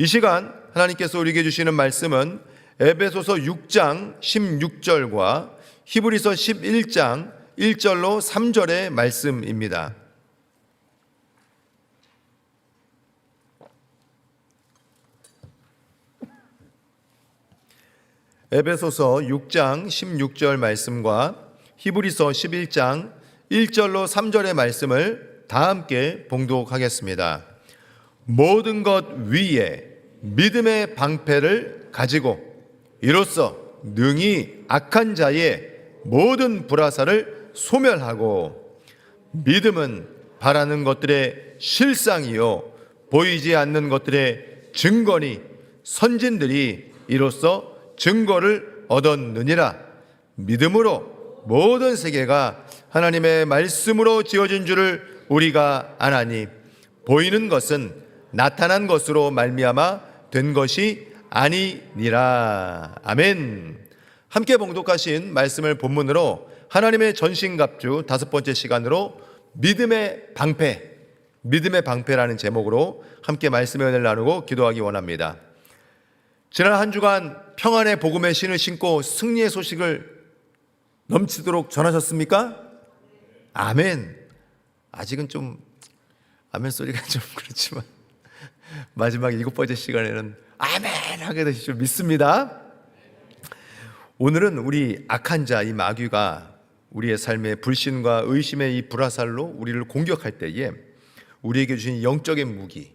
이 시간 하나님께서 우리에게 주시는 말씀은 에베소서 6장 16절과 히브리서 11장 1절로 3절의 말씀입니다. 에베소서 6장 16절 말씀과 히브리서 11장 1절로 3절의 말씀을 다 함께 봉독하겠습니다. 모든 것 위에 믿음의 방패를 가지고 이로써 능히 악한 자의 모든 불화사를 소멸하고 믿음은 바라는 것들의 실상이요 보이지 않는 것들의 증거니 선진들이 이로써 증거를 얻었느니라. 믿음으로 모든 세계가 하나님의 말씀으로 지어진 줄을 우리가 아나니 보이는 것은 나타난 것으로 말미암아 된 것이 아니니라 아멘. 함께 봉독하신 말씀을 본문으로 하나님의 전신갑주 다섯 번째 시간으로 믿음의 방패, 믿음의 방패라는 제목으로 함께 은혜를 나누고 기도하기 원합니다. 지난 한 주간 평안의 복음의 신을 신고 승리의 소식을 넘치도록 전하셨습니까? 아멘. 아직은 좀 아멘 소리가 좀 그렇지만 마지막 일곱 번째 시간에는 아멘 하게 줄 믿습니다. 오늘은 우리 악한 자 이 마귀가 우리의 삶의 불신과 의심의 이 불화살로 우리를 공격할 때에 우리에게 주신 영적인 무기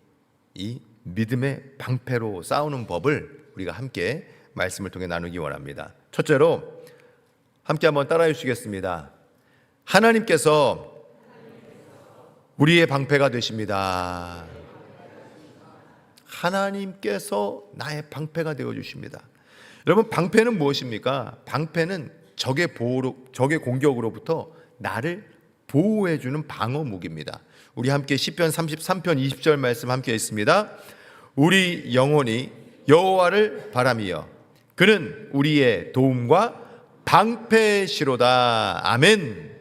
이 믿음의 방패로 싸우는 법을 우리가 함께 말씀을 통해 나누기 원합니다. 첫째로 함께 한번 따라해 주시겠습니다. 하나님께서 우리의 방패가 되십니다. 하나님께서 나의 방패가 되어 주십니다. 여러분 방패는 무엇입니까? 방패는 적의 보호로 적의 공격으로부터 나를 보호해 주는 방어 무기입니다. 우리 함께 시편 33편 20절 말씀 함께 있습니다. 우리 영혼이 여호와를 바라미여 그는 우리의 도움과 방패시로다. 아멘.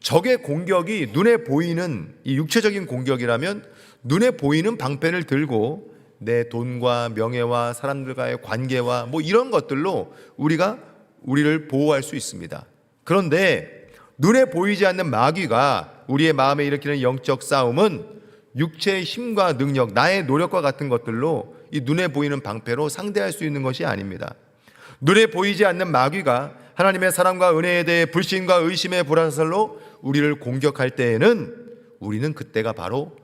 적의 공격이 눈에 보이는 이 육체적인 공격이라면 눈에 보이는 방패를 들고 내 돈과 명예와 사람들과의 관계와 뭐 이런 것들로 우리가 우리를 보호할 수 있습니다. 그런데 눈에 보이지 않는 마귀가 우리의 마음에 일으키는 영적 싸움은 육체의 힘과 능력, 나의 노력과 같은 것들로 이 눈에 보이는 방패로 상대할 수 있는 것이 아닙니다. 눈에 보이지 않는 마귀가 하나님의 사랑과 은혜에 대해 불신과 의심의 불화살로 우리를 공격할 때에는 우리는 그때가 바로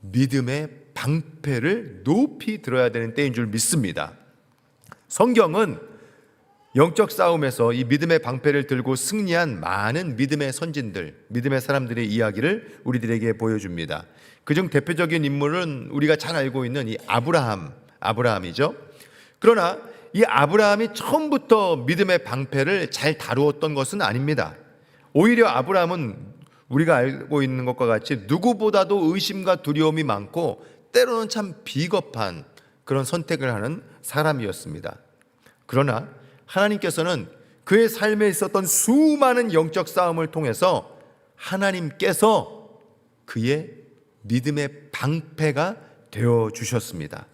믿음의 방패를 높이 들어야 되는 때인 줄 믿습니다. 성경은 영적 싸움에서 이 믿음의 방패를 들고 승리한 많은 믿음의 선진들, 믿음의 사람들의 이야기를 우리들에게 보여줍니다. 그중 대표적인 인물은 우리가 잘 알고 있는 이 아브라함, 아브라함이죠. 그러나 이 아브라함이 처음부터 믿음의 방패를 잘 다루었던 것은 아닙니다. 오히려 아브라함은 우리가 알고 있는 것과 같이 누구보다도 의심과 두려움이 많고 때로는 참 비겁한 그런 선택을 하는 사람이었습니다. 그러나 하나님께서는 그의 삶에 있었던 수많은 영적 싸움을 통해서 하나님께서 그의 믿음의 방패가 되어 주셨습니다.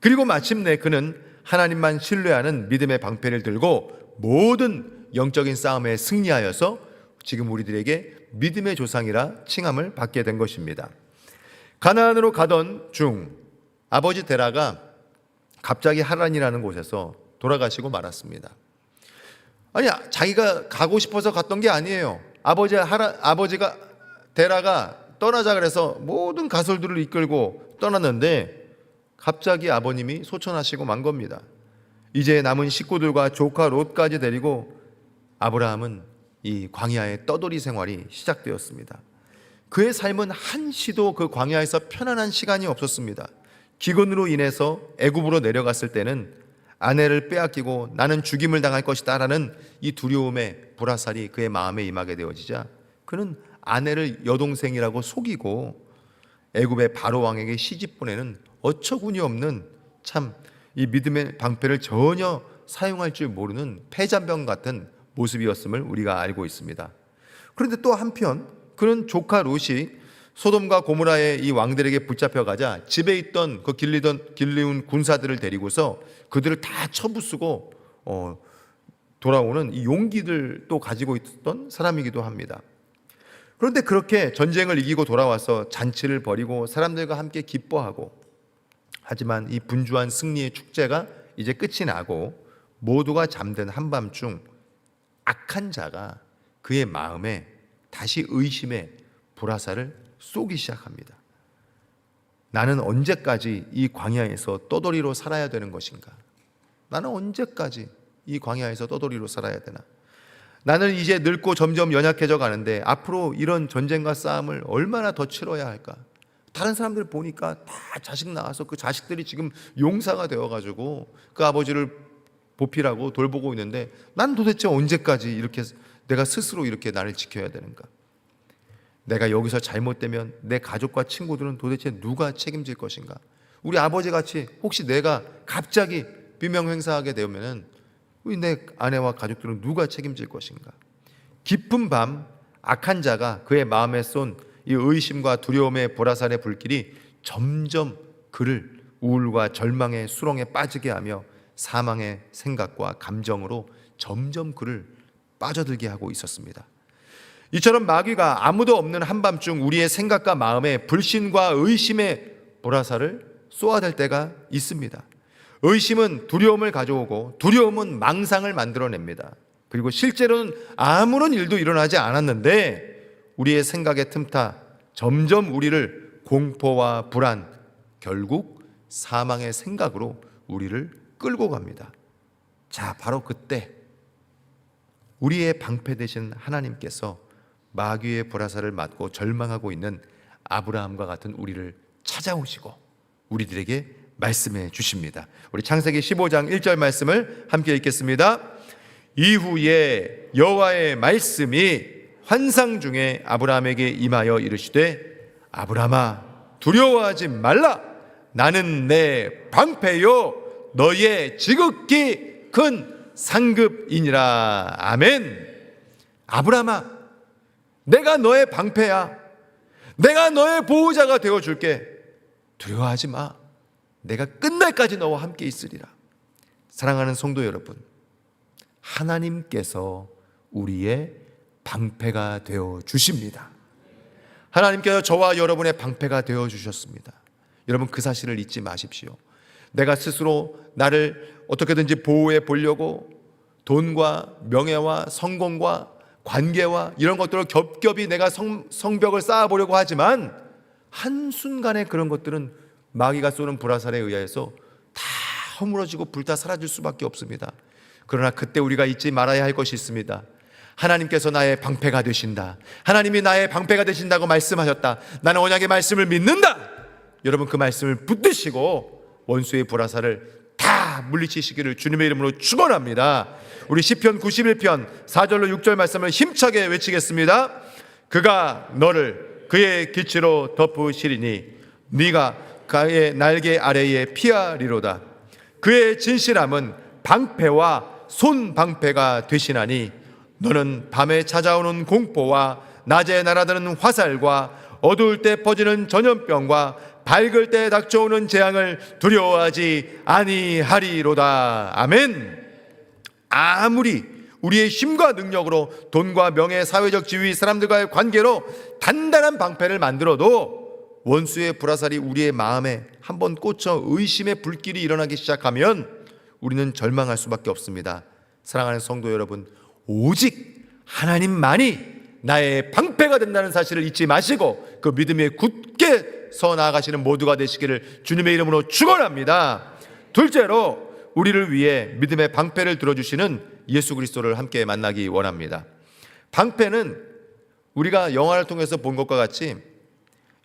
그리고 마침내 그는 하나님만 신뢰하는 믿음의 방패를 들고 모든 영적인 싸움에 승리하여서 지금 우리들에게 믿음의 조상이라 칭함을 받게 된 것입니다. 가나안으로 가던 중 아버지 데라가 갑자기 하란이라는 곳에서 돌아가시고 말았습니다. 아니 자기가 가고 싶어서 갔던 게 아니에요. 아버지 하라 아버지가 데라가 떠나자 그래서 모든 가설들을 이끌고 떠났는데 갑자기 아버님이 소천하시고 만 겁니다. 이제 남은 식구들과 조카 롯까지 데리고 아브라함은 이 광야의 떠돌이 생활이 시작되었습니다. 그의 삶은 한시도 그 광야에서 편안한 시간이 없었습니다. 기근으로 인해서 애굽으로 내려갔을 때는 아내를 빼앗기고 나는 죽임을 당할 것이다라는 이 두려움의 불화살이 그의 마음에 임하게 되어지자 그는 아내를 여동생이라고 속이고 애굽의 바로 왕에게 시집 보내는 어처구니 없는 참 이 믿음의 방패를 전혀 사용할 줄 모르는 패잔병 같은 모습이었음을 우리가 알고 있습니다. 그런데 또 한편 그는 조카 롯이 소돔과 고모라의 이 왕들에게 붙잡혀 가자 집에 있던 그 길리던 길리운 군사들을 데리고서 그들을 다 쳐부수고 어, 돌아오는 이 용기들도 가지고 있었던 사람이기도 합니다. 그런데 그렇게 전쟁을 이기고 돌아와서 잔치를 벌이고 사람들과 함께 기뻐하고 하지만 이 분주한 승리의 축제가 이제 끝이 나고 모두가 잠든 한밤중 악한 자가 그의 마음에 다시 의심의 불화살을 쏘기 시작합니다. 나는 언제까지 이 광야에서 떠돌이로 살아야 되는 것인가? 나는 언제까지 이 광야에서 떠돌이로 살아야 되나? 나는 이제 늙고 점점 연약해져 가는데 앞으로 이런 전쟁과 싸움을 얼마나 더 치러야 할까? 다른 사람들 보니까 다 자식 낳아서 그 자식들이 지금 용사가 되어 가지고 그 아버지를 보필하고 돌보고 있는데 난 도대체 언제까지 이렇게 내가 스스로 이렇게 나를 지켜야 되는가? 내가 여기서 잘못되면 내 가족과 친구들은 도대체 누가 책임질 것인가? 우리 아버지 같이 혹시 내가 갑자기 비명 행사하게 되면은 우리 내 아내와 가족들은 누가 책임질 것인가? 깊은 밤 악한 자가 그의 마음에 쏜 이 의심과 두려움의 보라산의 불길이 점점 그를 우울과 절망의 수렁에 빠지게 하며 사망의 생각과 감정으로 점점 그를 빠져들게 하고 있었습니다. 이처럼 마귀가 아무도 없는 한밤중 우리의 생각과 마음에 불신과 의심의 보라살을 쏘아댈 때가 있습니다. 의심은 두려움을 가져오고 두려움은 망상을 만들어냅니다. 그리고 실제로는 아무런 일도 일어나지 않았는데 우리의 생각의 틈타 점점 우리를 공포와 불안 결국 사망의 생각으로 우리를 끌고 갑니다. 자, 바로 그때 우리의 방패 되신 하나님께서 마귀의 보라살을 맞고 절망하고 있는 아브라함과 같은 우리를 찾아오시고 우리들에게 말씀해 주십니다. 우리 창세기 15장 1절 말씀을 함께 읽겠습니다. 이후에 여호와의 말씀이 환상 중에 아브라함에게 임하여 이르시되 아브라함아 두려워하지 말라 나는 내 방패요 너의 지극히 큰 상급이니라 아멘 아브라함아 내가 너의 방패야 내가 너의 보호자가 되어 줄게 두려워하지 마 내가 끝날까지 너와 함께 있으리라 사랑하는 성도 여러분 하나님께서 우리의 방패가 되어 주십니다. 하나님께서 저와 여러분의 방패가 되어 주셨습니다. 여러분 그 사실을 잊지 마십시오. 내가 스스로 나를 어떻게든지 보호해 보려고 돈과 명예와 성공과 관계와 이런 것들을 겹겹이 내가 성, 성벽을 쌓아 보려고 하지만 한순간에 그런 것들은 마귀가 쏘는 불화살에 의해서 다 허물어지고 불타 사라질 수밖에 없습니다. 그러나 그때 우리가 잊지 말아야 할 것이 있습니다. 하나님께서 나의 방패가 되신다. 하나님이 나의 방패가 되신다고 말씀하셨다. 나는 언약의 말씀을 믿는다. 여러분 그 말씀을 붙드시고 원수의 불화살을 다 물리치시기를 주님의 이름으로 축원합니다. 우리 시편 91편 4절로 6절 말씀을 힘차게 외치겠습니다. 그가 너를 그의 기치로 덮으시리니 네가 그의 날개 아래에 피하리로다. 그의 진실함은 방패와 손 방패가 되시나니 너는 밤에 찾아오는 공포와 낮에 날아드는 화살과 어두울 때 퍼지는 전염병과 밝을 때 닥쳐오는 재앙을 두려워하지 아니하리로다. 아멘. 아무리 우리의 힘과 능력으로 돈과 명예, 사회적 지위, 사람들과의 관계로 단단한 방패를 만들어도 원수의 불화살이 우리의 마음에 한번 꽂혀 의심의 불길이 일어나기 시작하면 우리는 절망할 수밖에 없습니다. 사랑하는 성도 여러분, 오직 하나님만이 나의 방패가 된다는 사실을 잊지 마시고 그 믿음에 굳게 서 나아가시는 모두가 되시기를 주님의 이름으로 축원합니다. 둘째로 우리를 위해 믿음의 방패를 들어주시는 예수 그리스도를 함께 만나기 원합니다. 방패는 우리가 영화를 통해서 본 것과 같이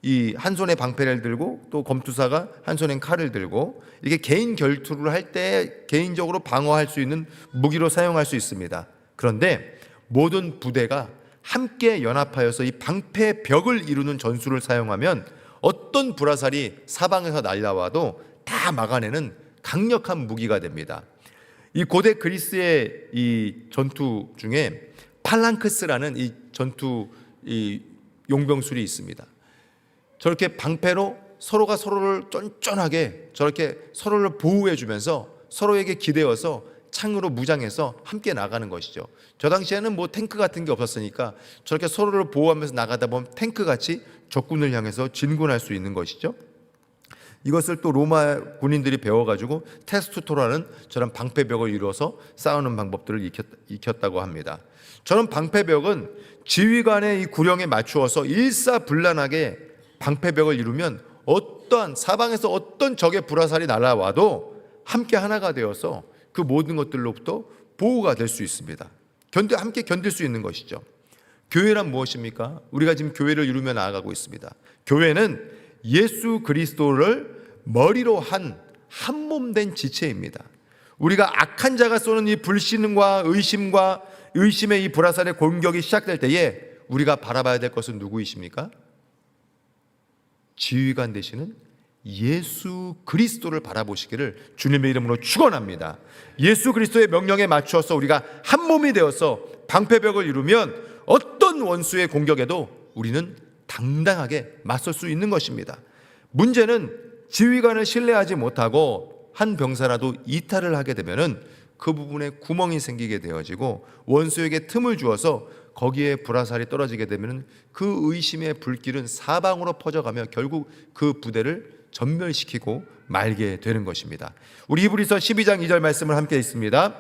이 한 손에 방패를 들고 또 검투사가 한 손엔 칼을 들고 이게 개인 결투를 할 때 개인적으로 방어할 수 있는 무기로 사용할 수 있습니다. 그런데 모든 부대가 함께 연합하여서 이 방패 벽을 이루는 전술을 사용하면 어떤 불화살이 사방에서 날라와도 다 막아내는 강력한 무기가 됩니다. 이 고대 그리스의 이 전투 중에 팔랑크스라는 이 전투 이 용병술이 있습니다. 저렇게 방패로 서로가 서로를 쫀쫀하게 저렇게 서로를 보호해 주면서 서로에게 기대어서 창으로 무장해서 함께 나가는 것이죠. 저 당시에는 뭐 탱크 같은 게 없었으니까 저렇게 서로를 보호하면서 나가다 보면 탱크 같이 적군을 향해서 진군할 수 있는 것이죠. 이것을 또 로마 군인들이 배워가지고 테스투토라는 저런 방패벽을 이루어서 싸우는 방법들을 익혔, 익혔 다고 합니다. 저런 방패벽은 지휘관의 이 구령에 맞추어서 일사불란하게 방패벽을 이루면 어떠한 사방에서 어떤 적의 불화살이 날아와도 함께 하나가 되어서 그 모든 것들로부터 보호가 될 수 있습니다. 견디 함께 견딜 수 있는 것이죠. 교회란 무엇입니까? 우리가 지금 교회를 이루며 나아가고 있습니다. 교회는 예수 그리스도를 머리로 한 한 몸 된 지체입니다. 우리가 악한 자가 쏘는 이 불신과 의심과 의심의 이 불화살의 공격이 시작될 때에 우리가 바라봐야 될 것은 누구이십니까? 지휘관 되시는 예수 그리스도를 바라보시기를 주님의 이름으로 축원합니다. 예수 그리스도의 명령에 맞추어서 우리가 한 몸이 되어서 방패벽을 이루면 어떤 원수의 공격에도 우리는 당당하게 맞설 수 있는 것입니다. 문제는 지휘관을 신뢰하지 못하고 한 병사라도 이탈을 하게 되면은 그 부분에 구멍이 생기게 되어지고 원수에게 틈을 주어서 거기에 불화살이 떨어지게 되면은 그 의심의 불길은 사방으로 퍼져가며 결국 그 부대를 전멸시키고 말게 되는 것입니다. 우리 히브리서 12장 2절 말씀을 함께 있습니다.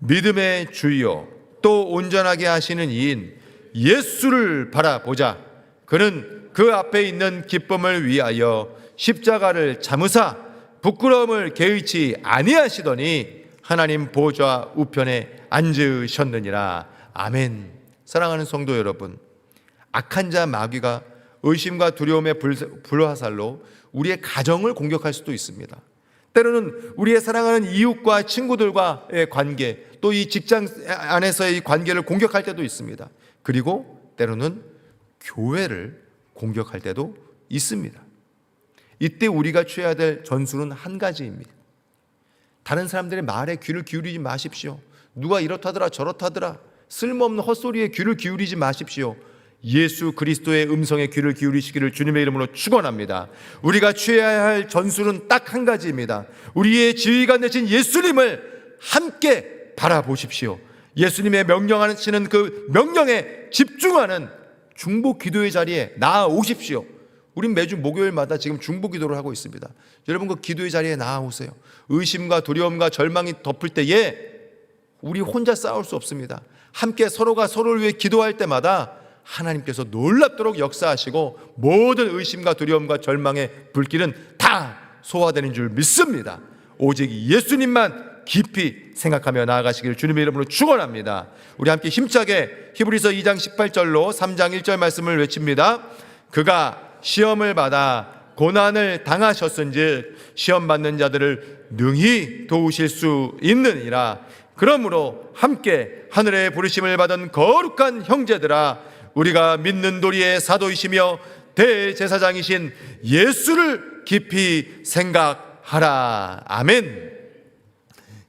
믿음의 주여 또 온전하게 하시는 이인 예수를 바라보자. 그는 그 앞에 있는 기쁨을 위하여 십자가를 참으사 부끄러움을 개의치 아니하시더니 하나님 보좌 우편에 앉으셨느니라. 아멘. 사랑하는 성도 여러분, 악한 자 마귀가 의심과 두려움의 불- 불화살로 우리의 가정을 공격할 수도 있습니다. 때로는 우리의 사랑하는 이웃과 친구들과의 관계, 또 이 직장 안에서의 관계를 공격할 때도 있습니다. 그리고 때로는 교회를 공격할 때도 있습니다. 이때 우리가 취해야 될 전술은 한 가지입니다. 다른 사람들의 말에 귀를 기울이지 마십시오. 누가 이렇다더라 저렇다더라 쓸모없는 헛소리에 귀를 기울이지 마십시오. 예수 그리스도의 음성에 귀를 기울이시기를 주님의 이름으로 축원합니다. 우리가 취해야 할 전술은 딱 한 가지입니다. 우리의 지휘관 되신 예수님을 함께 바라보십시오. 예수님의 명령하시는 그 명령에 집중하는 중보 기도의 자리에 나아오십시오. 우린 매주 목요일마다 지금 중보 기도를 하고 있습니다. 여러분 그 기도의 자리에 나아오세요. 의심과 두려움과 절망이 덮을 때에 우리 혼자 싸울 수 없습니다. 함께 서로가 서로를 위해 기도할 때마다 하나님께서 놀랍도록 역사하시고 모든 의심과 두려움과 절망의 불길은 다 소화되는 줄 믿습니다. 오직 예수님만 깊이 생각하며 나아가시길 주님의 이름으로 축원합니다. 우리 함께 힘차게 히브리서 2장 18절로 3장 1절 말씀을 외칩니다. 그가 시험을 받아 고난을 당하셨은즉 시험 받는 자들을 능히 도우실 수 있느니라. 그러므로 함께 하늘의 부르심을 받은 거룩한 형제들아 우리가 믿는 도리의 사도이시며 대제사장이신 예수를 깊이 생각하라. 아멘.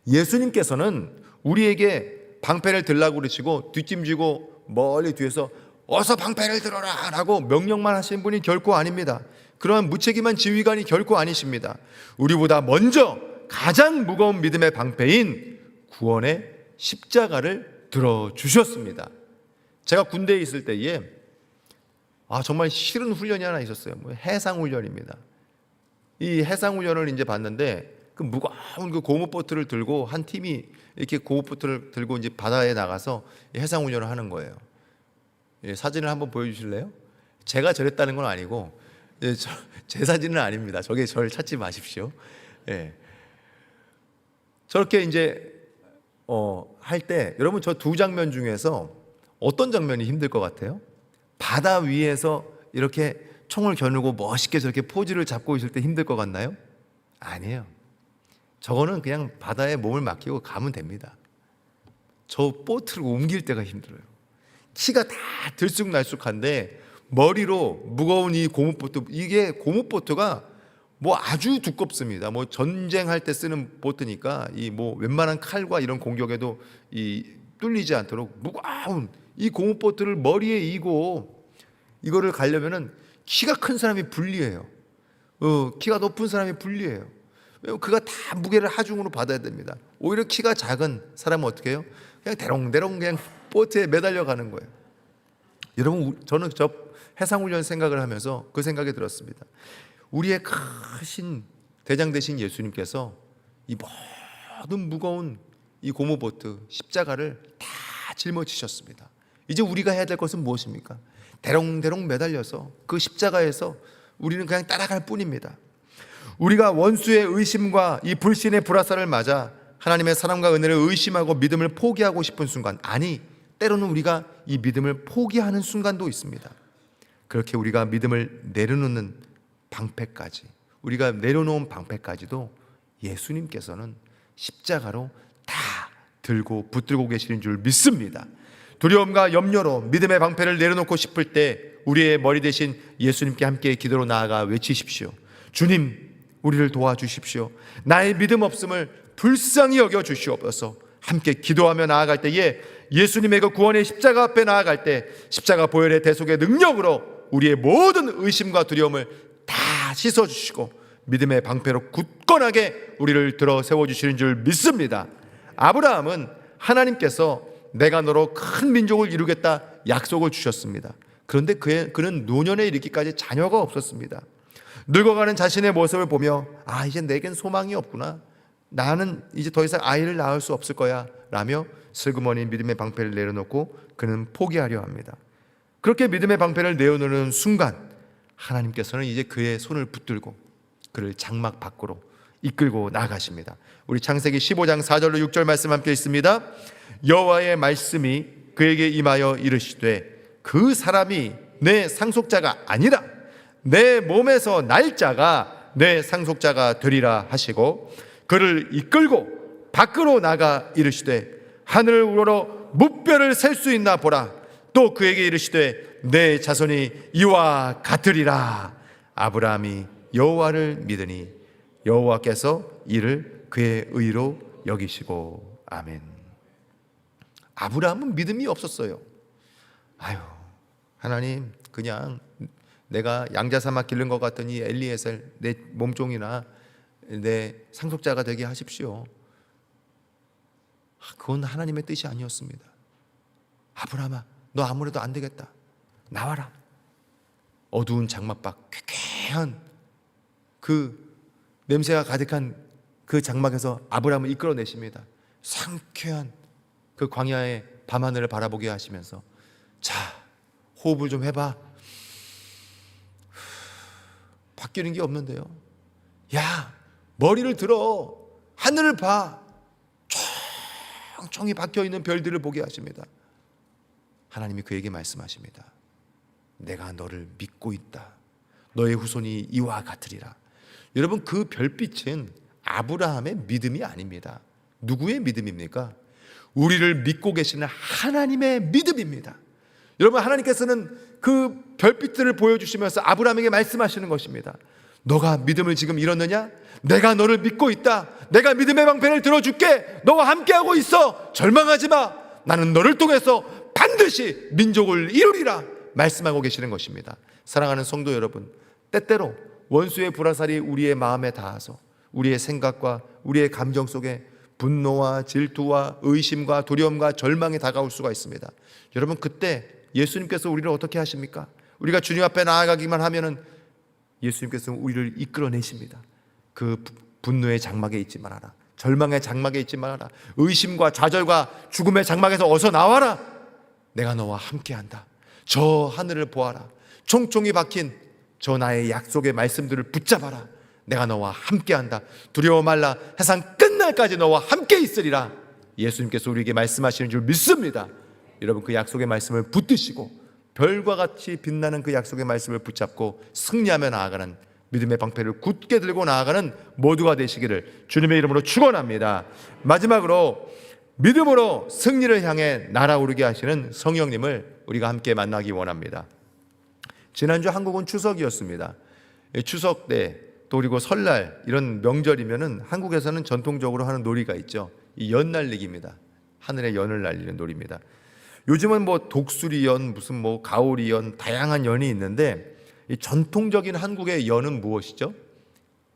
예수님께서는 우리에게 방패를 들라고 그러시고 뒷짐지고 멀리 뒤에서 어서 방패를 들어라 라고 명령만 하신 분이 결코 아닙니다. 그러한 무책임한 지휘관이 결코 아니십니다. 우리보다 먼저 가장 무거운 믿음의 방패인 구원의 십자가를 들어 주셨습니다. 제가 군대에 있을 때에 아 정말 싫은 훈련이 하나 있었어요. 뭐 해상 훈련입니다. 이 해상 훈련을 이제 봤는데 그 무거운 그 고무 보트를 들고 한 팀이 이렇게 고무 보트를 들고 이제 바다에 나가서 이 해상 훈련을 하는 거예요. 예, 사진을 한번 보여주실래요? 제가 저랬다는 건 아니고 예, 저, 제 사진은 아닙니다. 저게 저를 찾지 마십시오. 예. 저렇게 이제 어, 할 때 여러분 저 두 장면 중에서 어떤 장면이 힘들 것 같아요? 바다 위에서 이렇게 총을 겨누고 멋있게 저렇게 포즈를 잡고 있을 때 힘들 것 같나요? 아니에요. 저거는 그냥 바다에 몸을 맡기고 가면 됩니다. 저 보트를 옮길 때가 힘들어요. 키가 다 들쑥날쑥한데 머리로 무거운 이 고무보트 이게 고무보트가 뭐 아주 두껍습니다. 뭐 전쟁할 때 쓰는 보트니까 이 뭐 웬만한 칼과 이런 공격에도 이 뚫리지 않도록 무거운 이 고무보트를 머리에 이고 이거를 가려면은 키가 큰 사람이 불리해요. 어, 키가 높은 사람이 불리해요. 그가 다 무게를 하중으로 받아야 됩니다. 오히려 키가 작은 사람은 어떻게 해요? 그냥 대롱대롱 그냥 보트에 매달려 가는 거예요. 여러분 우- 저는 저 해상훈련 생각을 하면서 그 생각이 들었습니다. 우리의 크신 대장 되신 예수님께서 이 모든 무거운 이 고무보트 십자가를 다 짊어지셨습니다. 이제 우리가 해야 될 것은 무엇입니까? 대롱대롱 매달려서 그 십자가에서 우리는 그냥 따라갈 뿐입니다. 우리가 원수의 의심과 이 불신의 불화살을 맞아 하나님의 사랑과 은혜를 의심하고 믿음을 포기하고 싶은 순간 아니 때로는 우리가 이 믿음을 포기하는 순간도 있습니다. 그렇게 우리가 믿음을 내려놓는 방패까지 우리가 내려놓은 방패까지도 예수님께서는 십자가로 다 들고 붙들고 계시는 줄 믿습니다. 두려움과 염려로 믿음의 방패를 내려놓고 싶을 때 우리의 머리 대신 예수님께 함께 기도로 나아가 외치십시오. 주님, 우리를 도와주십시오. 나의 믿음 없음을 불쌍히 여겨 주시옵소서. 함께 기도하며 나아갈 때에 예수님의 그 구원의 십자가 앞에 나아갈 때 십자가 보혈의 대속의 능력으로 우리의 모든 의심과 두려움을 다 씻어 주시고 믿음의 방패로 굳건하게 우리를 들어 세워 주시는 줄 믿습니다. 아브라함은 하나님께서 내가 너로 큰 민족을 이루겠다 약속을 주셨습니다. 그런데 그의, 그는 노년에 이르기까지 자녀가 없었습니다. 늙어가는 자신의 모습을 보며 아 이제 내겐 소망이 없구나. 나는 이제 더 이상 아이를 낳을 수 없을 거야. 라며 슬그머니 믿음의 방패를 내려놓고 그는 포기하려 합니다. 그렇게 믿음의 방패를 내어놓는 순간 하나님께서는 이제 그의 손을 붙들고 그를 장막 밖으로 이끌고 나가십니다. 우리 창세기 15장 4절로 6절 말씀 함께 있습니다. 여호와의 말씀이 그에게 임하여 이르시되 그 사람이 내 상속자가 아니라 내 몸에서 날짜가 내 상속자가 되리라 하시고 그를 이끌고 밖으로 나가 이르시되 하늘을 우러러 무뼈를 셀 수 있나 보라 또 그에게 이르시되 내 자손이 이와 같으리라 아브라함이 여호와를 믿으니 여호와께서 이를 그의 의로 여기시고 아멘. 아브라함은 믿음이 없었어요. 아유 하나님 그냥 내가 양자 삼아 기른 것이 엘리에셀 내 몸종이나 내 상속자가 되게 하십시오. 아, 그건 하나님의 뜻이 아니었습니다. 아브라함아, 너 아무래도 안 되겠다. 나와라. 어두운 장막밖 쾌쾌한 그 냄새가 가득한 그 장막에서 아브라함을 이끌어내십니다. 상쾌한 그 광야의 밤하늘을 바라보게 하시면서 자 호흡을 좀 해봐. 바뀌는 게 없는데요. 야 머리를 들어 하늘을 봐. 총총히 박혀 있는 별들을 보게 하십니다. 하나님이 그에게 말씀하십니다. 내가 너를 믿고 있다. 너의 후손이 이와 같으리라. 여러분 그 별빛은 아브라함의 믿음이 아닙니다. 누구의 믿음입니까? 우리를 믿고 계시는 하나님의 믿음입니다. 여러분 하나님께서는 그 별빛들을 보여주시면서 아브라함에게 말씀하시는 것입니다. 너가 믿음을 지금 잃었느냐? 내가 너를 믿고 있다. 내가 믿음의 방패를 들어줄게. 너와 함께하고 있어. 절망하지 마. 나는 너를 통해서 반드시 민족을 이루리라. 말씀하고 계시는 것입니다. 사랑하는 성도 여러분, 때때로 원수의 불화살이 우리의 마음에 닿아서 우리의 생각과 우리의 감정 속에 분노와 질투와 의심과 두려움과 절망이 다가올 수가 있습니다. 여러분 그때 예수님께서 우리를 어떻게 하십니까? 우리가 주님 앞에 나아가기만 하면은 예수님께서 우리를 이끌어내십니다. 그 부- 분노의 장막에 있지 말아라. 절망의 장막에 있지 말아라. 의심과 좌절과 죽음의 장막에서 어서 나와라. 내가 너와 함께한다. 저 하늘을 보아라. 총총히 박힌 저 나의 약속의 말씀들을 붙잡아라. 내가 너와 함께한다. 두려워 말라. 세상 끝날까지 너와 함께 있으리라. 예수님께서 우리에게 말씀하시는 줄 믿습니다. 여러분 그 약속의 말씀을 붙드시고 별과 같이 빛나는 그 약속의 말씀을 붙잡고 승리하며 나아가는 믿음의 방패를 굳게 들고 나아가는 모두가 되시기를 주님의 이름으로 축원합니다. 마지막으로 믿음으로 승리를 향해 날아오르게 하시는 성령님을 우리가 함께 만나기 원합니다. 지난주 한국은 추석이었습니다. 이 추석 때 또 그리고 설날 이런 명절이면은 한국에서는 전통적으로 하는 놀이가 있죠. 이 연 날리기입니다. 하늘에 연을 날리는 놀이입니다. 요즘은 뭐 독수리연 무슨 뭐 가오리연 다양한 연이 있는데 이 전통적인 한국의 연은 무엇이죠?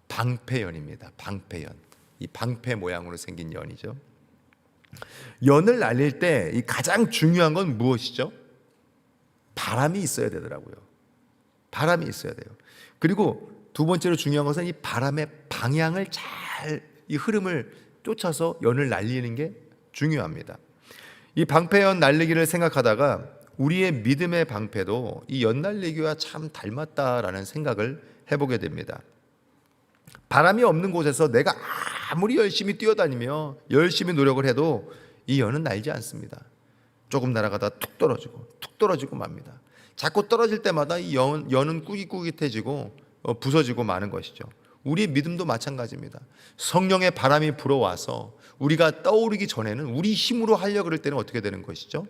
방패연입니다. 방패연. 이 방패 모양으로 생긴 연이죠. 연을 날릴 때이 가장 중요한 건 무엇이죠? 바람이 있어야 되더라고요. 바람이 있어야 돼요. 그리고 두 번째로 중요한 것은 이 바람의 방향을 잘 이 흐름을 쫓아서 연을 날리는 게 중요합니다. 이 방패연 날리기를 생각하다가 우리의 믿음의 방패도 이 연 날리기와 참 닮았다라는 생각을 해보게 됩니다. 바람이 없는 곳에서 내가 아무리 열심히 뛰어다니며 열심히 노력을 해도 이 연은 날지 않습니다. 조금 날아가다 툭 떨어지고 툭 떨어지고 맙니다. 자꾸 떨어질 때마다 이 연, 연은 꾸깃꾸깃해지고 어, 부서지고 마는 것이죠. 우리의 믿음도 마찬가지입니다. 성령의 바람이 불어와서 우리가 떠오르기 전에는 우리 힘으로 하려 그럴 때는 어떻게 되는 것이죠?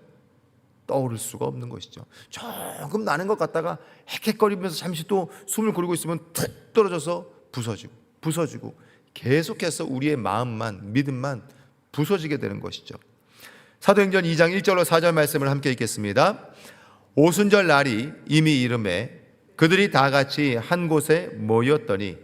떠오를 수가 없는 것이죠. 조금 나는 것 같다가 헥헥거리면서 잠시 또 숨을 고르고 있으면 툭 떨어져서 부서지고 부서지고 계속해서 우리의 마음만 믿음만 부서지게 되는 것이죠. 사도행전 2장 1절로 4절 말씀을 함께 읽겠습니다. 오순절 날이 이미 이름에 그들이 다 같이 한 곳에 모였더니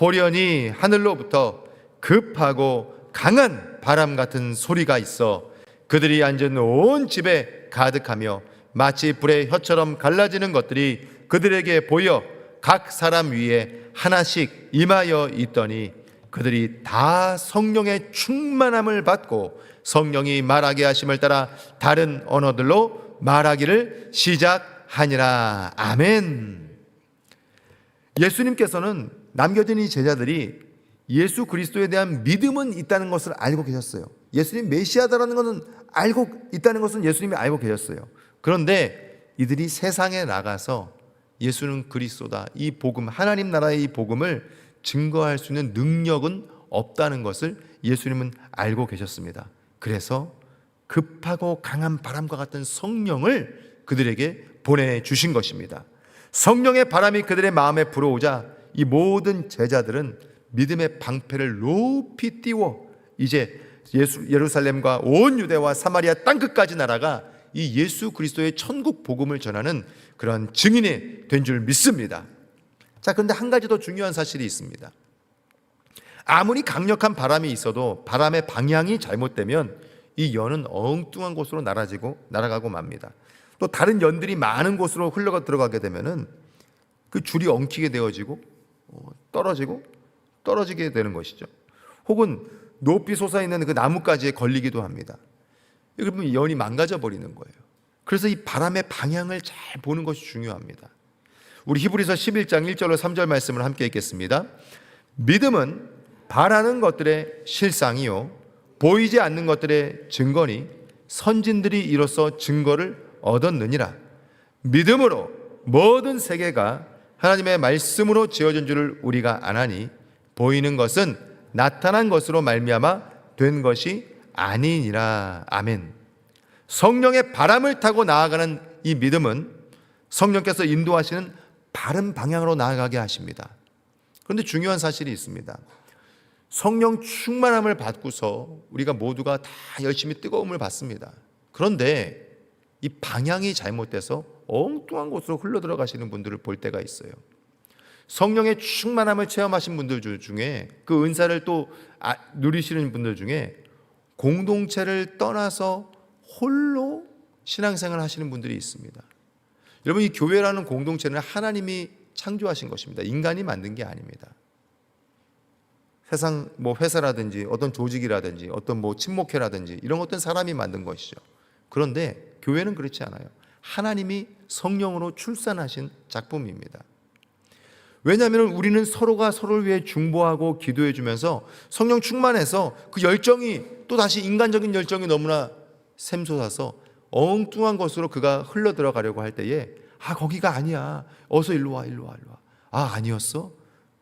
호련히 하늘로부터 급하고 강한 바람 같은 소리가 있어 그들이 앉은 온 집에 가득하며 마치 불의 혀처럼 갈라지는 것들이 그들에게 보여 각 사람 위에 하나씩 임하여 있더니 그들이 다 성령의 충만함을 받고 성령이 말하게 하심을 따라 다른 언어들로 말하기를 시작하니라. 아멘. 예수님께서는 남겨진 이 제자들이 예수 그리스도에 대한 믿음은 있다는 것을 알고 계셨어요. 예수님 메시아다라는 것은 알고 있다는 것은 예수님이 알고 계셨어요. 그런데 이들이 세상에 나가서 예수는 그리스도다. 이 복음, 하나님 나라의 이 복음을 증거할 수 있는 능력은 없다는 것을 예수님은 알고 계셨습니다. 그래서 급하고 강한 바람과 같은 성령을 그들에게 보내 주신 것입니다. 성령의 바람이 그들의 마음에 불어오자 이 모든 제자들은 믿음의 방패를 높이 띄워 이제 예수, 예루살렘과 온 유대와 사마리아 땅 끝까지 나라가 이 예수 그리스도의 천국 복음을 전하는 그런 증인이 된 줄 믿습니다. 자, 그런데 한 가지 더 중요한 사실이 있습니다. 아무리 강력한 바람이 있어도 바람의 방향이 잘못되면 이 연은 엉뚱한 곳으로 날아지고 날아가고 맙니다. 또 다른 연들이 많은 곳으로 흘러가 들어가게 되면은 그 줄이 엉키게 되어지고 어, 떨어지고 떨어지게 되는 것이죠. 혹은 높이 솟아 있는 그 나뭇가지에 걸리기도 합니다. 그러면 연이 망가져 버리는 거예요. 그래서 이 바람의 방향을 잘 보는 것이 중요합니다. 우리 히브리서 11장 1절로 3절 말씀을 함께 읽겠습니다. 믿음은 바라는 것들의 실상이요 보이지 않는 것들의 증거니 선진들이 이로써 증거를 얻었느니라. 믿음으로 모든 세계가 하나님의 말씀으로 지어진 줄을 우리가 아나니 보이는 것은 나타난 것으로 말미암아 된 것이 아니니라. 아멘. 성령의 바람을 타고 나아가는 이 믿음은 성령께서 인도하시는 바른 방향으로 나아가게 하십니다. 그런데 중요한 사실이 있습니다. 성령 충만함을 받고서 우리가 모두가 다 열심히 뜨거움을 받습니다. 그런데 이 방향이 잘못돼서 엉뚱한 곳으로 흘러 들어가시는 분들을 볼 때가 있어요. 성령의 충만함을 체험하신 분들 중에 그 은사를 또 아, 누리시는 분들 중에 공동체를 떠나서 홀로 신앙생활 하시는 분들이 있습니다. 여러분 이 교회라는 공동체는 하나님이 창조하신 것입니다. 인간이 만든 게 아닙니다. 세상 뭐 회사라든지 어떤 조직이라든지 어떤 뭐 친목회라든지 이런 것들은 사람이 만든 것이죠. 그런데 교회는 그렇지 않아요. 하나님이 성령으로 출산하신 작품입니다. 왜냐하면 우리는 서로가 서로를 위해 중보하고 기도해 주면서 성령 충만해서 그 열정이 또 다시 인간적인 열정이 너무나 샘솟아서 엉뚱한 것으로 그가 흘러 들어가려고 할 때에 아 거기가 아니야. 어서 일로 와 일로 와 일로 와아 아니었어?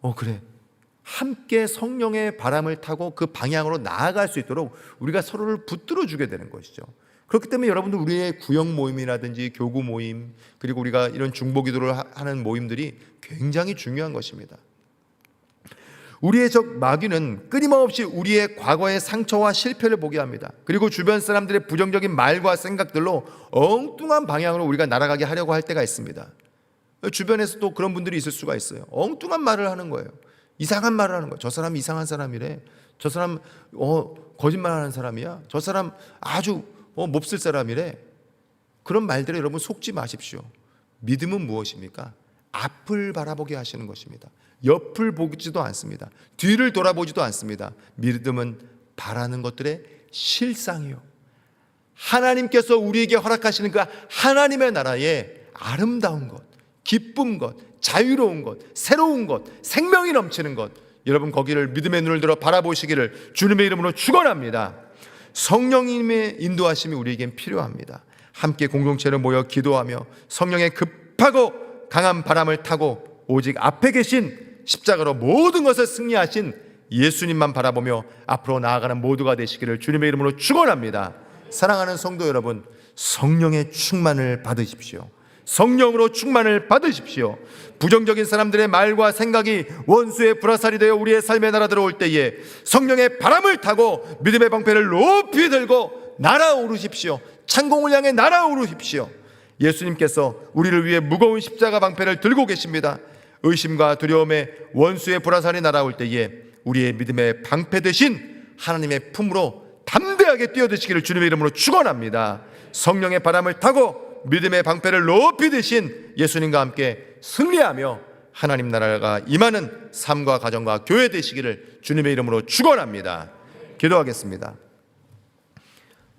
어 그래. 함께 성령의 바람을 타고 그 방향으로 나아갈 수 있도록 우리가 서로를 붙들어 주게 되는 것이죠. 그렇기 때문에 여러분들 우리의 구역 모임이라든지 교구 모임 그리고 우리가 이런 중보 기도를 하는 모임들이 굉장히 중요한 것입니다. 우리의 적 마귀는 끊임없이 우리의 과거의 상처와 실패를 보게 합니다. 그리고 주변 사람들의 부정적인 말과 생각들로 엉뚱한 방향으로 우리가 날아가게 하려고 할 때가 있습니다. 주변에서 또 그런 분들이 있을 수가 있어요. 엉뚱한 말을 하는 거예요. 이상한 말을 하는 거예요. 저 사람 이상한 사람이래. 저 사람 어, 거짓말하는 사람이야. 저 사람 아주 어, 몹쓸 사람이래. 그런 말들에 여러분 속지 마십시오. 믿음은 무엇입니까? 앞을 바라보게 하시는 것입니다. 옆을 보지도 않습니다. 뒤를 돌아보지도 않습니다. 믿음은 바라는 것들의 실상이요. 하나님께서 우리에게 허락하시는 그 하나님의 나라에 아름다운 것, 기쁜 것, 자유로운 것, 새로운 것, 생명이 넘치는 것, 여러분 거기를 믿음의 눈을 들어 바라보시기를 주님의 이름으로 축원합니다. 성령님의 인도하심이 우리에겐 필요합니다. 함께 공동체로 모여 기도하며 성령의 급하고 강한 바람을 타고 오직 앞에 계신 십자가로 모든 것을 승리하신 예수님만 바라보며 앞으로 나아가는 모두가 되시기를 주님의 이름으로 축원합니다. 사랑하는 성도 여러분, 성령의 충만을 받으십시오. 성령으로 충만을 받으십시오. 부정적인 사람들의 말과 생각이 원수의 불화살이 되어 우리의 삶에 날아 들어올 때에 성령의 바람을 타고 믿음의 방패를 높이 들고 날아오르십시오. 창공을 향해 날아오르십시오. 예수님께서 우리를 위해 무거운 십자가 방패를 들고 계십니다. 의심과 두려움에 원수의 불화살이 날아올 때에 우리의 믿음의 방패 대신 하나님의 품으로 담대하게 뛰어드시기를 주님의 이름으로 축원합니다. 성령의 바람을 타고 믿음의 방패를 높이 드신 예수님과 함께 승리하며 하나님 나라가 임하는 삶과 가정과 교회 되시기를 주님의 이름으로 축원합니다. 기도하겠습니다.